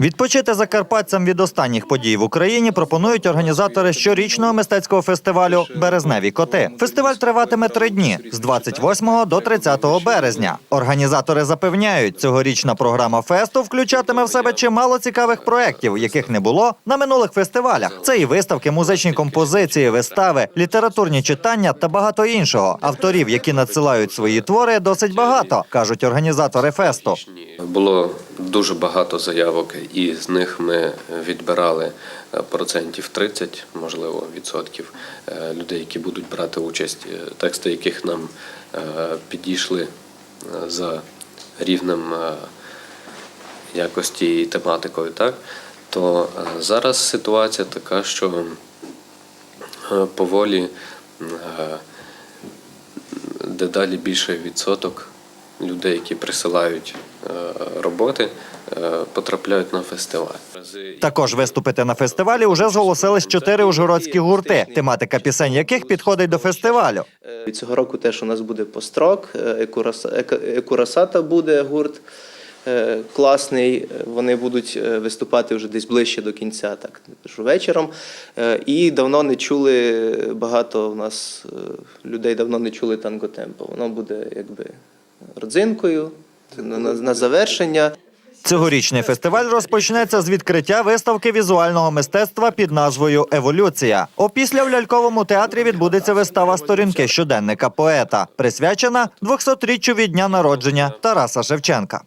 Відпочити закарпатцям від останніх подій в Україні пропонують організатори щорічного мистецького фестивалю Березневі коти. Фестиваль триватиме три дні з 28 до 30 березня. Організатори запевняють, цьогорічна програма фесту включатиме в себе чимало цікавих проєктів, яких не було на минулих фестивалях. Це і виставки, музичні композиції, вистави, літературні читання та багато іншого. Авторів, які надсилають свої твори, досить багато, кажуть організатори фесту. Було дуже багато заявок, і з них ми відбирали е, процентів 30, можливо, відсотків е, людей, які будуть брати участь, е, тексти яких нам е, підійшли е, за рівнем е, якості і тематикою. Так? То е, зараз ситуація така, що е, поволі е, дедалі більший відсоток людей, які присилають е, роботи, е, потрапляють на фестиваль. Також виступити на фестивалі уже зголосились чотири ужгородські гурти, тематика пісень яких підходить до фестивалю. Е, Цього року теж у нас буде построк, е, Екураса- Екурасата буде гурт е, класний. Е, Вони будуть е, виступати вже десь ближче до кінця, так вечором. Е, І давно не чули багато у нас е, людей давно не чули танго темпо. Воно буде якби родзинкою на, на, на завершення. Цьогорічний фестиваль розпочнеться з відкриття виставки візуального мистецтва під назвою Еволюція. Опісля в ляльковому театрі відбудеться вистава сторінки щоденника поета, присвячена 200-річчю від дня народження Тараса Шевченка.